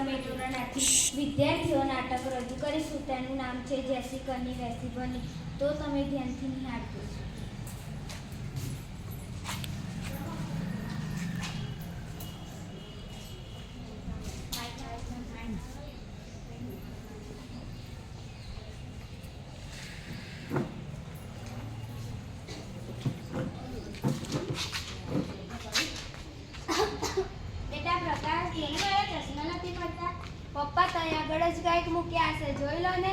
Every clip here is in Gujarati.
અમે ધોરણાથી વિદ્યાર્થીઓ નાટક રજૂ કરીશું. તેનું નામ છે જેસી કરની વેસી બની. તો તમે ધ્યાનથી નિહાળજો બેટા પ્રકાશ જોને મારા ચશ્મા નથી પડતા પપ્પા ત્યાં આગળ જ મૂક્યા હશે, જોઈ લો ને.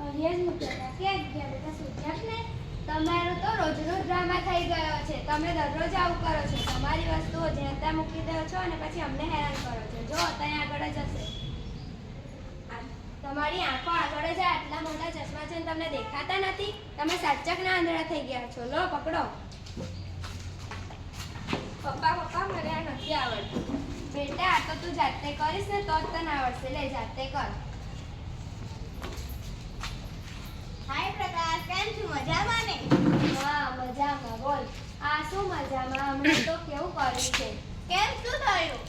અહીંયા જ મૂક્યા હતા. ગયા બેટા સૂચક ને, તમારો તો રોજનો ડ્રામા થઈ ગયો છે. તમે દરરોજ આવું કરો છો. તમારી વસ્તુઓ જ્યાં ત્યાં મૂકી દો છો અને પછી અમને હેરાન કરો છો. જો, ત્યાં આગળ જ હશે. તમારી આંખો આગળ જ આટલા મોટા ચશ્મા છે તમને દેખાતા નથી? તમે સાચકના આંધળા થઈ ગયા છો. લો, પકડો. પપ્પા પપ્પા, મને આ નથી આવડતું. બેટા, આ તો તું જાતે કરીશ ને, તો જ તને આવડશે. લે, જાતે કર. હાય પ્રકાશ કેમ છું? મજામાં ને? હા મજામાં બોલ. આ શું મજામાં? હમણાં તો કેવું કર્યું છે? કેમ? શું થયું?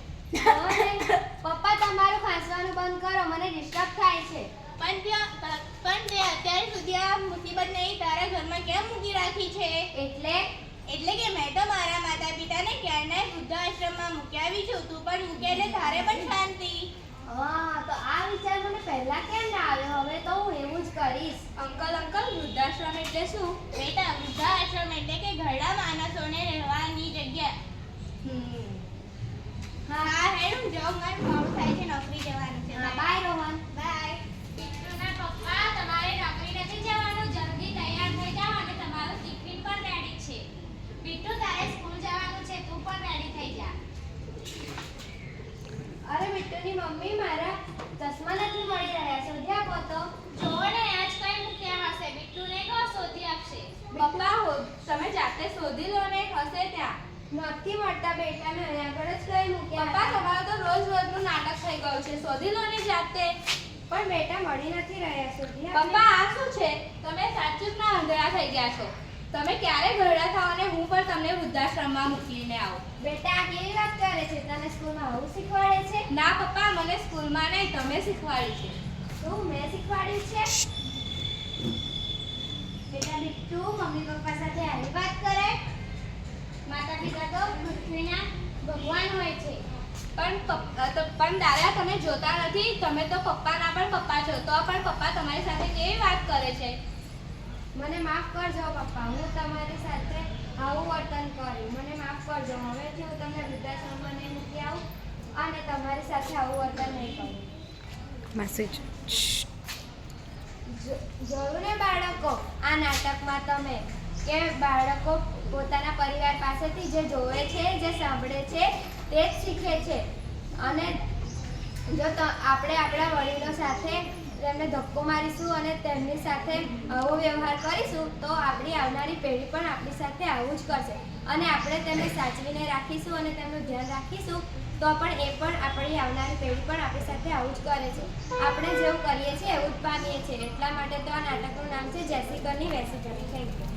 પપ્પા તમારું ખાંસવાનું બંધ કરો. મને ડિસ્ટર્બ થાય છે. પણ ત્યાં પણ તે અત્યાર સુધી આ મુસીબત નહીં તારા ઘરમાં કેમ મૂકી રાખી છે? એટલે? એટલે કે મેં તો મારા માતા પિતાને ક્યારના વૃદ્ધાશ્રમમાં મૂકી આવી છું. તું પણ મૂકે એટલે તારે પણ શાંતિ. હા તો આ વિચાર મને પહેલા કેમ ના આવ્યો? હવે તો હું એવું જ વૃદ્ધાશ્રમ એટલે શું? બેટા વૃદ્ધાશ્રમ એટલે કે ઘરડા માણસોને રહેવાની જગ્યા. હા હા હેડું જાઉં મારે મોડું થાય છે નોકરી જવાનું છે. બાય રોહન બાય બિટ્ટુના પપ્પા તમારે નોકરી નથી જવાનું જલ્દી તૈયાર થઈ જાઓ અને તમારું ટિફિન પણ રેડી છે બિટ્ટુ તારે સ્કૂલ જવાનું છે તું પણ રેડી થઈ જા અરે બિટ્ટુની મમ્મી મારા ચશ્મા નથી મળી રહ્યા શોધી આપો તો જોવો ને આજ કઈ મૂક્યા હશે બિટ્ટુને કહો શોધી આપશે પપ્પા હો તમે જાતે શોધી લો ને હશે ત્યાં. નથી મળતા બેટા મેં અહીંયા આગળ જ કઈ મૂક્યા પપ્પા. તમારું તો રોજ રોજનું નાટક થઈ ગયું છે. શોધી લો ને જાતે. પણ બેટા મળી નથી રહ્યા સુધી પપ્પા આ શું છે? તમે સાચું જ ના અંધળા થઈ ગયા છો. તમે ક્યારે ઘરડા થાવ અને હું પણ તમને વૃદ્ધાશ્રમમાં મૂકીને આવું. બેટા આ કેવી વાત કરે છે? તને સ્કૂલમાં આવું શીખવાડે છે? ના પપ્પા મને સ્કૂલમાં નહીં તમે શીખવાડ્યું છે. શું મેં શીખવાડ્યું છે? બેટા બિટ્ટુ મમ્મી પપ્પા સાથે આવી વાત કરે માતા પિતા તો પૃથ્વીના ભગવાન હોય છે. પણ પણ દાદા તમે જોતા નથી તમે તો પપ્પાના પણ પપ્પા છો તો પણ પપ્પા તમારી સાથે કેવી વાત કરે છે? મને માફ કરજો પપ્પા હું તમારી સાથે આવું વર્તન કર્યું. મને માફ કરજો હવેથી હું તમને વૃદ્ધાશ્રમમાં નહીં મૂકી આવું અને તમારી સાથે આવું વર્તન નહીં કરું. મેસેજ જો- જોયું ને બાળકો? આ નાટકમાં તમે કે બાળકો પોતાના પરિવાર પાસેથી જે જોવે છે, જે સાંભળે છે, તે જ શીખે છે. અને જો આપણે આપણા વડીલો સાથે તેમને ધક્કો મારીશું અને તેમની સાથે આવો વ્યવહાર કરીશું, તો આપણી આવનારી પેઢી પણ આપણી સાથે આવું જ કરશે. અને આપણે તેમને સાચવીને રાખીશું અને તેમનું ધ્યાન રાખીશું, તો પણ એ પણ આપણી આવનારી પેઢી પણ આપણી સાથે આવું જ કરે છે. આપણે જેવું કરીએ છીએ એવું જ પામીએ છીએ. એટલા માટે તો આ નાટકનું નામ છે જેસી કરની વેસી કરની થેન્ક યુ